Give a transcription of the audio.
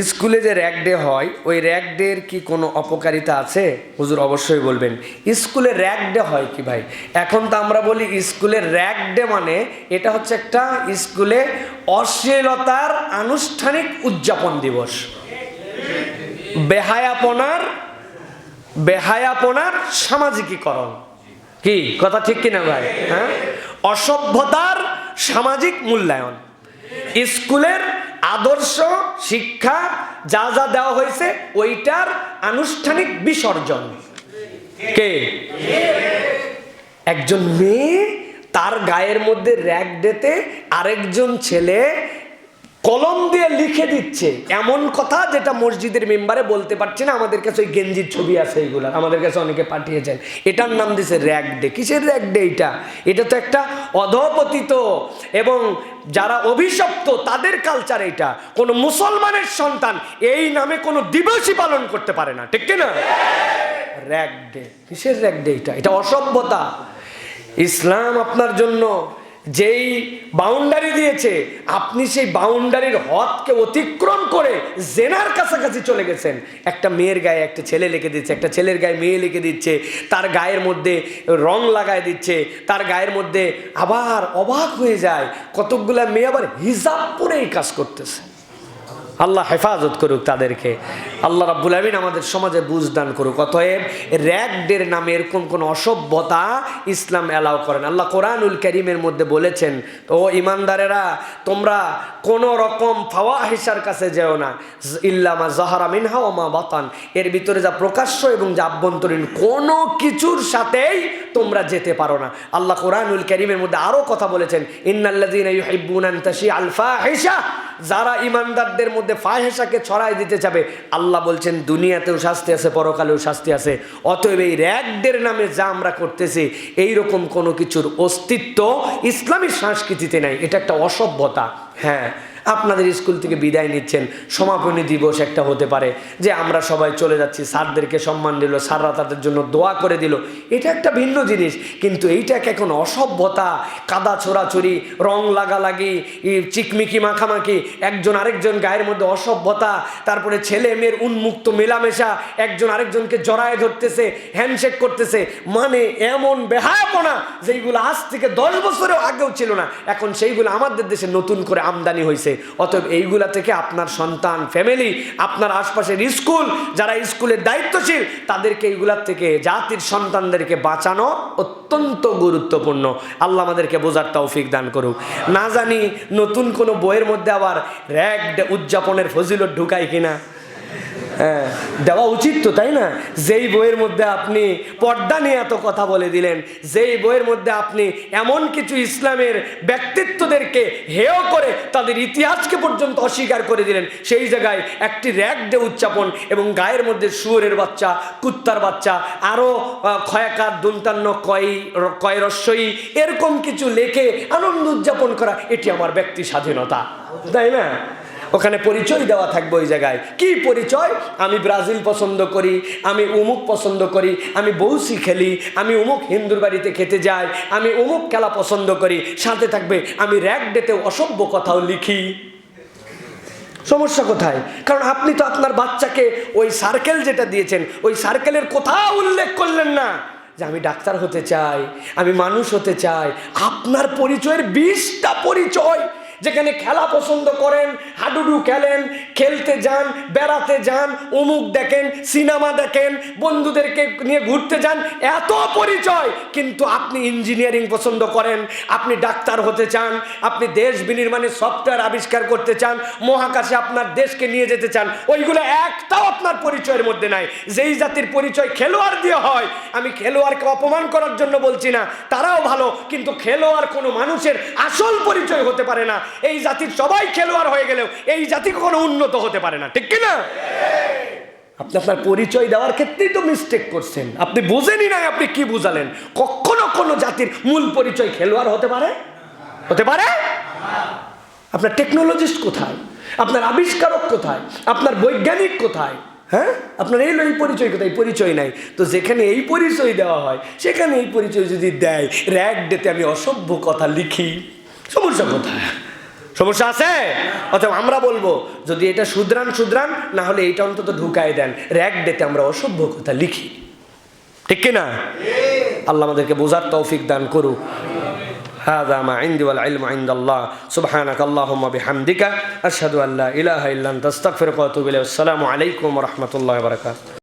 স্কুলে যে rag day হয়, ওই র্যাক ডের কি কোনো অপকারিতা আছে? হুজুর অবশ্যই বলবেন। স্কুলে র্যাক ডে হয় কি ভাই? এখন তো আমরা বলি স্কুলে র্যাক ডে মানে এটা হচ্ছে একটা স্কুলে অশ্লীলতার আনুষ্ঠানিক উদযাপন দিবস। বেহায়াপনার বেহায়াপনার সামাজিকীকরণ। কি? কথা ঠিক কিনা ভাই? হ্যাঁ? অসভ্যতার সামাজিক মূল্যায়ন। স্কুলের আদর্শ, শিক্ষা, যা যা দেওয়া হয়েছে, ওইটার আনুষ্ঠানিক বিসর্জন। কে? একজন মেয়ে, তার গায়ের মধ্যে র্যাক ডেতে আরেকজন ছেলে কলম দিয়ে লিখে দিচ্ছে। এমন কথা যেটা মসজিদের মেম্বারে বলতে পারছি না, আমাদের কাছে ওই গেঞ্জির ছবি আছে এইগুলো আমাদের কাছে অনেকে পাঠিয়েছেন। এটার নাম দিছে র্যাক ডে কিসের র্যাক ডে এটা এটা তো একটা অধপতিত এবং যারা অভিশপ্ত, তাদের কালচার এটা কোনো মুসলমানের সন্তান এই নামে কোনো দিবসই পালন করতে পারে না, ঠিক না র্যাক ডে কিসের র্যাক ডে এটা? এটা অসভ্যতা। ইসলাম আপনার জন্য যেই বাউন্ডারি দিয়েছে, আপনি সেই বাউন্ডারির হদকে অতিক্রম করে জেনার কাছাকাছি চলে গেছেন। একটা মেয়ের গায়ে একটা ছেলে লিখে দিচ্ছে, একটা ছেলের গায়ে মেয়ে লিখে দিচ্ছে, তার গায়ের মধ্যে রং লাগায় দিচ্ছে, তার গায়ের মধ্যে আবার অবাক হয়ে যায়, কতকগুলা মেয়ে আবার হিজাব পরেই কাজ করতেছে। আল্লাহ হেফাজত করুক তাদেরকে। আল্লাহ রাব্বুল আমিন আমাদের সমাজে বুঝ দান করুক। অতএব র্যাক ডের নামে এরকম কোন অসভ্যতা ইসলাম অ্যালাউ করেন আল্লাহ কোরআনুল করিমের মধ্যে বলেছেন, ও ইমানদারেরা, তোমরা কোন রকম ফাওয়াহিসার কাছে যেও না। ইল্লামা জাহারা মিনহা ও মা বাতান। এর ভিতরে যা প্রকাশ্য এবং যা আভ্যন্তরীণ, কোনো কিছুর সাথেই তোমরা যেতে পারো না। আল্লাহ কোরআনুল করিমের মধ্যে আরও কথা বলেছেন, ইন্নাল্লাযীনা ইউহিব্বুনা আন তাশিআ আল ফাহিশা যারা ইমানদারদের মধ্যে ফাহেসাকে ছড়াই দিতে যাবে। আল্লাহ বলছেন, দুনিয়াতেও শাস্তি আছে, পরকালেও শাস্তি আছে। অতএব এই র্যাকদের নামে যা আমরা করতেছি, এইরকম কোনো কিছুর অস্তিত্ব ইসলামী সংস্কৃতিতে নাই। এটা একটা অসভ্যতা। হ্যাঁ। আপনাদের স্কুল থেকে বিদায় নিচ্ছেন। সমাপনী দিবস একটা হতে পারে যে আমরা সবাই চলে যাচ্ছি। স্যারদেরকে সম্মান দিল, স্যাররা তাদের জন্য দোয়া করে দিল। এটা একটা ভিন্ন জিনিস, কিন্তু এইটাকে এখন অসভ্যতা, কাদা ছোড়াছড়ি, রং লাগালাগি চিকমিকি মাখামাখি, একজন আরেকজন গায়ের মধ্যে অসভ্যতা, তারপরে ছেলে মেয়ের উন্মুক্ত মেলামেশা, একজন আরেকজনকে জড়ায় ধরতেছে হ্যান্ডশেক করতেছে মানে এমন বেহায়াপনা যেইগুলো আজ থেকে দশ বছরেও আগেও ছিল না। এখন সেইগুলো আমাদের দেশে নতুন করে আমদানি হয়েছে অতএব এইগুলা থেকে আপনার সন্তান ফ্যামিলি আপনার আশপাশের স্কুল, যারা স্কুলের দায়িত্বশীল, তাদেরকে এইগুলার থেকে জাতির সন্তানদেরকে বাঁচানো অত্যন্ত গুরুত্বপূর্ণ। আল্লাহ আমাদেরকে বোঝার তৌফিক দান করুক। না জানি নতুন কোনো বইয়ের মধ্যে আবার র্যাগ উদযাপনের ফজিলত ঢুকায় কিনা। হ্যাঁ দেওয়া উচিত তো, তাই না? যেই বইয়ের মধ্যে আপনি পর্দা নিয়ে এত কথা বলে দিলেন, যেই বইয়ের মধ্যে আপনি এমন কিছু ইসলামের ব্যক্তিত্বদেরকে হেয় করে তাদের ইতিহাসকে পর্যন্ত অস্বীকার করে দিলেন, সেই জায়গায় একটি র্যাক ডে উদযাপন এবং গায়ের মধ্যে শুয়োরের বাচ্চা, কুত্তার বাচ্চা আরও ক্ষয়াকার দুন্তান্ন কয় কয় রস্যই, এরকম কিছু লেখে আনন্দ উদযাপন করা, এটি আমার ব্যক্তি স্বাধীনতা, তাই না? ওখানে পরিচয় দেওয়া থাকবে ওই জায়গায়। কি পরিচয়? আমি ব্রাজিল পছন্দ করি, আমি উমুক পছন্দ করি, আমি বৌসি খেলি, আমি উমুক হিন্দুর বাড়িতে খেতে যাই, আমি উমুক খেলা পছন্দ করি, সাথে থাকবে আমি র্যাক ডেতে অসভ্য কথাও লিখি। সমস্যা কোথায়? কারণ আপনি তো আপনার বাচ্চাকে ওই সার্কেল যেটা দিয়েছেন, ওই সার্কেলের কোথাও উল্লেখ করলেন না যে আমি ডাক্তার হতে চাই, আমি মানুষ হতে চাই। আপনার পরিচয়ের বিশটা পরিচয় যেখানে খেলা পছন্দ করেন, হাডুডু খেলেন, খেলতে যান, বেড়াতে যান, অমুক দেখেন, সিনেমা দেখেন, বন্ধুদেরকে নিয়ে ঘুরতে যান, এত পরিচয়। কিন্তু আপনি ইঞ্জিনিয়ারিং পছন্দ করেন, আপনি ডাক্তার হতে চান, আপনি দেশ বিনির্মাণে সফটওয়্যার আবিষ্কার করতে চান, মহাকাশে আপনার দেশকে নিয়ে যেতে চান, ওইগুলো একটাও আপনার পরিচয়ের মধ্যে নাই। যেই জাতির পরিচয় খেলোয়াড় দিয়ে হয়, আমি খেলোয়াড়কে অপমান করার জন্য বলছি না, তারাও ভালো, কিন্তু খেলোয়াড় কোনো মানুষের আসল পরিচয় হতে পারে না। এই জাতির সবাই খেলোয়াড় হয়ে গেলেও এই জাতি কখনো উন্নত হতে পারে না, ঠিক কিনা? আপনি আপনার পরিচয় দেওয়ার ক্ষেত্রেই তো মিস্টেক করছেন। আপনি বুঝেনই নাই আপনি কি বুঝালেন। কখনো কোনো জাতির মূল পরিচয় খেলোয়াড় হতে পারে? হতে পারে? আপনার টেকনোলজিস্ট কোথায়? আপনার আবিষ্কারক কোথায়? আপনার বৈজ্ঞানিক কোথায়? হ্যাঁ? আপনার এই এই পরিচয় কোথায়? পরিচয় নাই। তো যেখানে এই পরিচয় দেওয়া হয়, সেখানে এই পরিচয় যদি দেয় র্যাক ডেতে আমি অসভ্য কথা লিখি। সমস্যা কোথায়? সমস্যা আছে অথবা আমরা বলবো যদি এটা শুধরান শুধরান না হলে এইটা অন্তত ঢুকায় দেন র্যাক ডেতে আমরা অসভ্য কথা লিখি ঠিক কিনা আল্লাহ আমাদেরকে বোঝার তৌফিক দান করুক هذا ما عندي والعلم عند الله سبحانك اللهم بحمدك أشهد أن لا إله إلا أنت أستغفرك وأتوب إليك والسلام عليكم ورحمة الله وبركاته